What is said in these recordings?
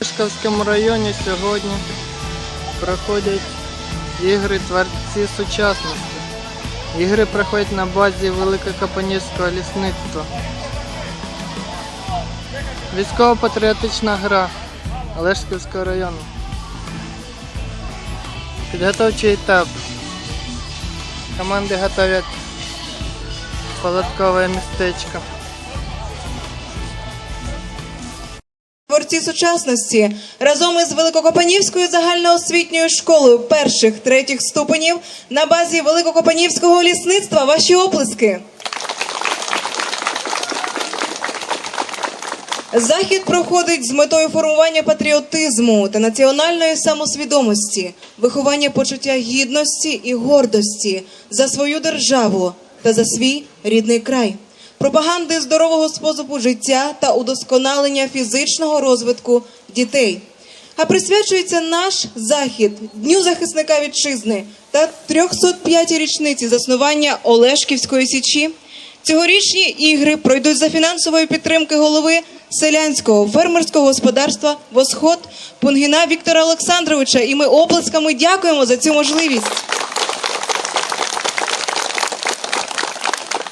В Шкавському районі сьогодні проходять ігри творці сучасності. Ігри проходять на базі Великокапанівського лісництва. Військово-патріотична гра Олешківського району. Підготовчий етап. Команди готовять палаткове містечко. Творці сучасності разом із Великокопанівською загальноосвітньою школою перших третіх ступенів на базі Великокопанівського лісництва. Ваші оплески. Захід проходить з метою формування патріотизму та національної самосвідомості, виховання почуття гідності і гордості за свою державу та за свій рідний край, пропаганди здорового способу життя та удосконалення фізичного розвитку дітей. А присвячується наш захід Дню захисника вітчизни та 305-й річниці заснування Олешківської січі. Цьогорічні ігри пройдуть за фінансової підтримки голови селянського фермерського господарства Восход Пунгіна Віктора Олександровича. І ми оплесками дякуємо за цю можливість.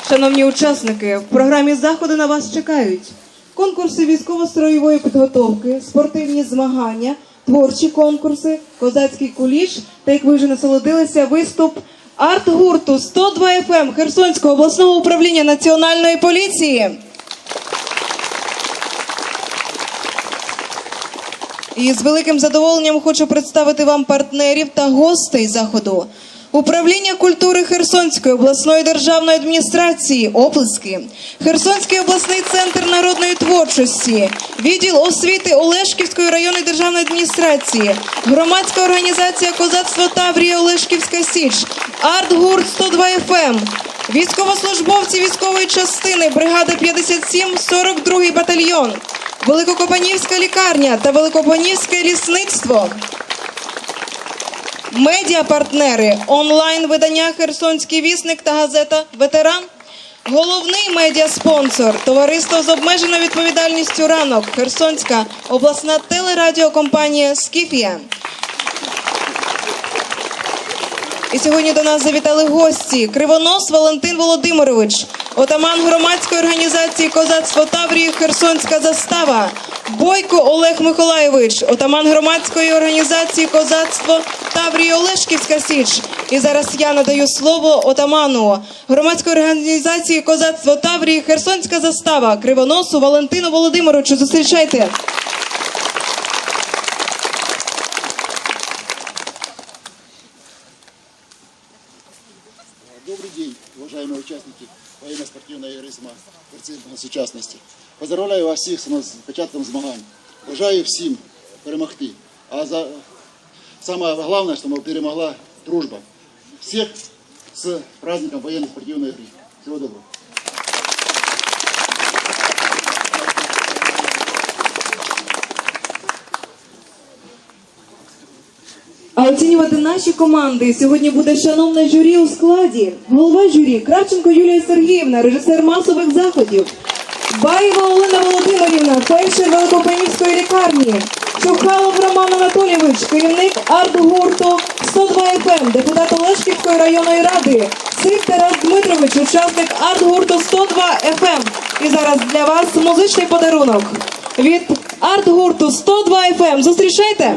Шановні учасники, в програмі заходу на вас чекають конкурси військово-строєвої підготовки, спортивні змагання, творчі конкурси, козацький куліш та, як ви вже насолодилися, виступ арт-гурту 102 FM Херсонського обласного управління національної поліції. І з великим задоволенням хочу представити вам партнерів та гостей заходу. Управління культури Херсонської обласної державної адміністрації оплески, Херсонський обласний центр народної творчості, відділ освіти Олешківської районної державної адміністрації, громадська організація Козацтво Таврія Олешківська Січ, Арт-гурт 102 ФМ, військовослужбовці військової частини, бригада 57, 42 батальйон, Великокопанівська лікарня та Великокопанівське лісництво. Медіапартнери, онлайн-видання Херсонський вісник та газета Ветеран. Головний медіаспонсор товариство з обмеженою відповідальністю ранок Херсонська обласна телерадіокомпанія Скіфія. І сьогодні до нас завітали гості Кривонос Валентин Володимирович, отаман громадської організації Козацтво Таврії Херсонська застава, Бойко Олег Миколаєвич, отаман громадської організації Козацтво Таврії Олешківська Січ. І зараз я надаю слово отаману громадської організації Козацтво Таврії Херсонська застава Кривоносу Валентину Володимировичу. Зустрічайте. Добрый день, уважаемые участники военно-спортивної игры «Зима» на сучасності. Поздравляю вас всіх з початком змагань. Бажаю всім перемогти. А за саме головне, щоб перемогла дружба. Всіх з праздником военно-спортивної игры. Всего доброго. А оцінювати наші команди сьогодні буде шановне журі у складі. Голова журі Кравченко Юлія Сергіївна, режисер масових заходів. Баєва Олена Володимирівна, фельдшер Великопанівської лікарні. Чухалов Роман Анатолійович, керівник арт-гурту 102 ФМ, депутат Олешківської районної ради. Сик Тарас Дмитрович, учасник арт-гурту 102 ФМ. І зараз для вас музичний подарунок від арт-гурту 102 ФМ. Зустрічайте!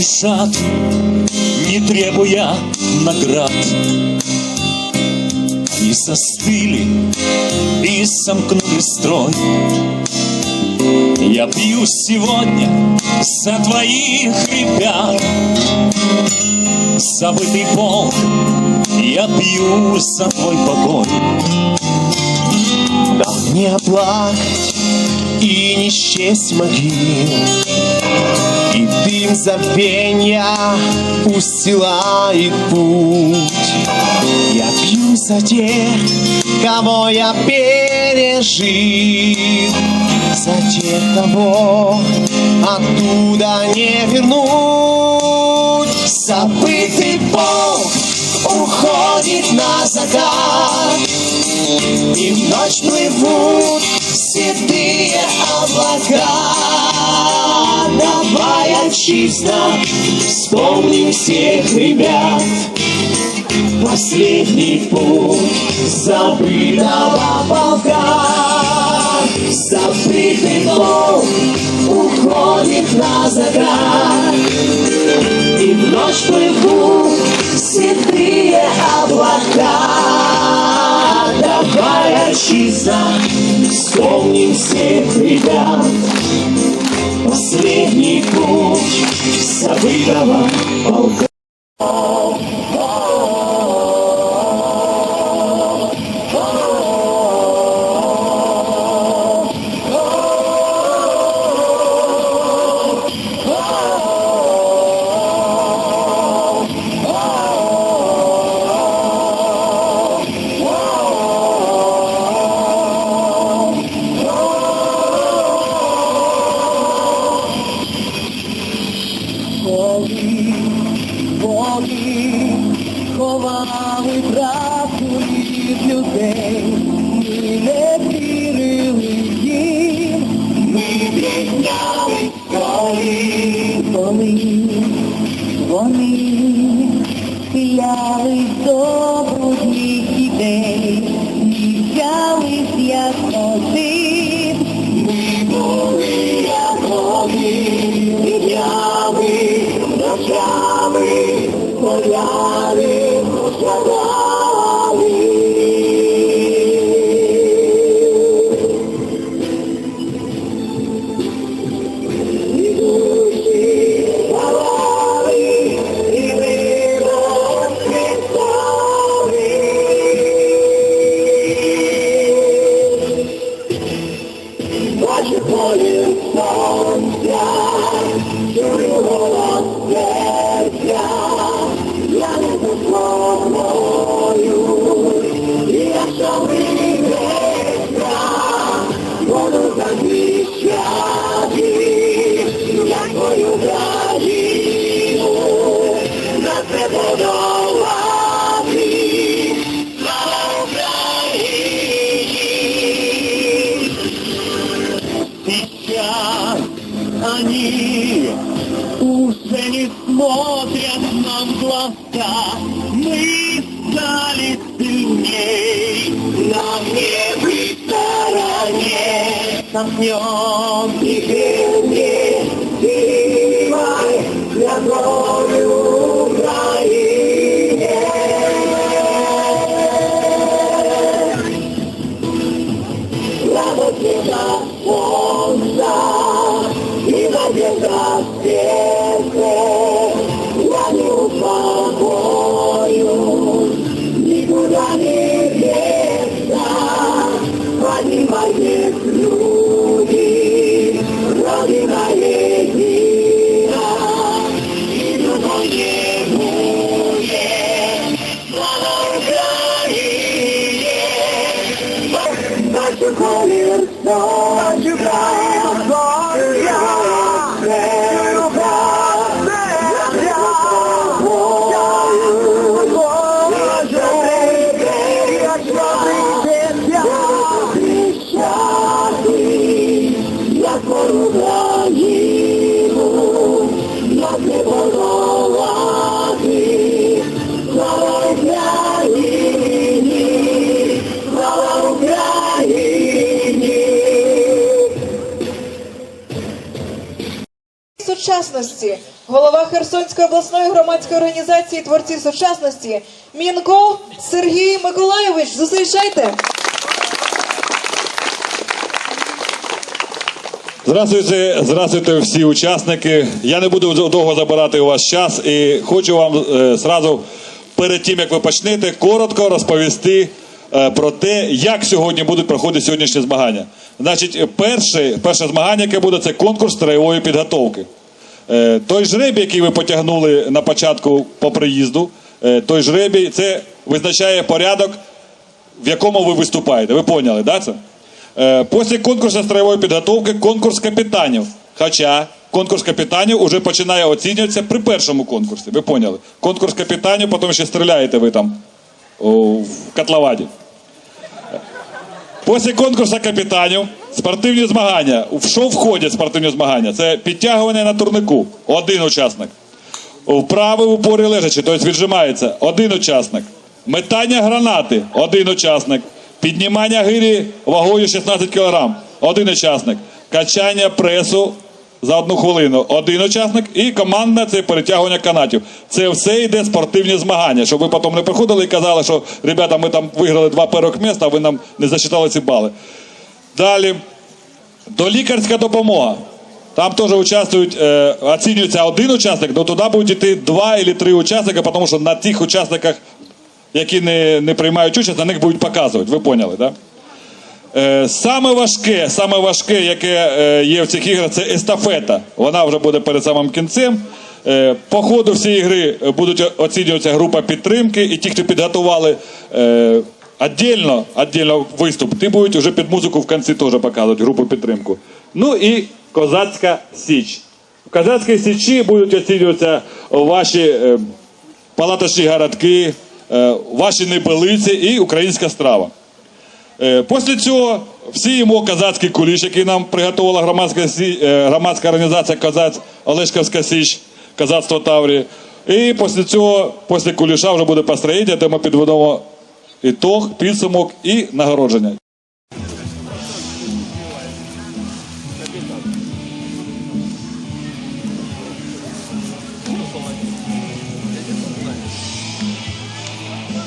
Лишат, не требуя наград. Они застыли и сомкнули строй. Я пью сегодня за твоих ребят, забытый Бог, я пью за твой покой. Нам не оплакать и не счесть могил, И дым забвенья устилает путь. Я пью за тех, кого я пережил, За тех, кого оттуда не вернуть. Забытый Бог уходит на закат, и в ночь плывут седые облака. Давай отчизна, вспомним всех ребят. Последний путь забытого полка. Забытый Бог уходит на закат. И в ночь плывут седые облака. Давай, вспомним всех ребят. Последний путь забытого полка. Коли, вони стріляли добрих ідей, смотрят нам глаза. Мы стали сильней, нам не быть стороне. сомнем тихими сучасності, голова Херсонської обласної громадської організації Творці сучасності Мінко Сергій Миколайович. Зустрічайте! Здравствуйте, здравствуйте всі учасники. Я не буду довго забирати у вас час і хочу вам е, зразу перед тим, як ви почнете, коротко розповісти е, про те, як сьогодні будуть проходити сьогоднішні змагання. Значить, перше, перше змагання, яке буде, це конкурс строєвої підготовки. Е, Той жребій, який ви потягнули на початку по приїзду, е, той жребій, це визначає порядок, в якому ви виступаєте. Ви поняли, да, це? Е, Після конкурсу строєвої підготовки конкурс капітанів. Хоча конкурс капітанів вже починає оцінюватися при першому конкурсі. Ви поняли? Конкурс капітанів, потім ще стріляєте ви там в котловаді. Після конкурсу капітанів спортивні змагання. В що входять спортивні змагання? Це підтягування на турнику. Один учасник. Вправи в упорі лежачи, тобто віджимається. Один учасник. Метання гранати. Один учасник. Піднімання гирі вагою 16 кг. Один учасник. Качання пресу за одну хвилину. Один учасник. І командне це перетягування канатів. Це все йде спортивні змагання. Щоб ви потім не приходили і казали, що ребята, ми там виграли два перших міста, а ви нам не засчитали ці бали. Далі. То лікарська допомога. Там теж участвують, е, оцінюється один учасник, але туди будуть йти два або три учасника, тому що на тих учасниках, які не, не приймають участь, на них будуть показувати. Ви поняли, так? Да? Е, саме важке, саме важке, яке е, є в цих іграх, це естафета. Вона вже буде перед самим кінцем. Е, по ходу всієї гри будуть оцінюватися група підтримки, і ті, хто підготували отдельно, отдельно виступ, ті будуть вже під музику в кінці теж показувати групу підтримку. Ну і козацька січ. В козацькій січі будуть оцінюватися ваші палаточні городки, ваші небелиці і українська страва. Е, Після цього всі їмо козацький куліш, який нам приготувала громадська, е, громадська організація Козаць Олешковська Січ, Козацтво Таврії. І після цього, після куліша вже буде построєння, де ми підведемо ітог, підсумок і нагородження.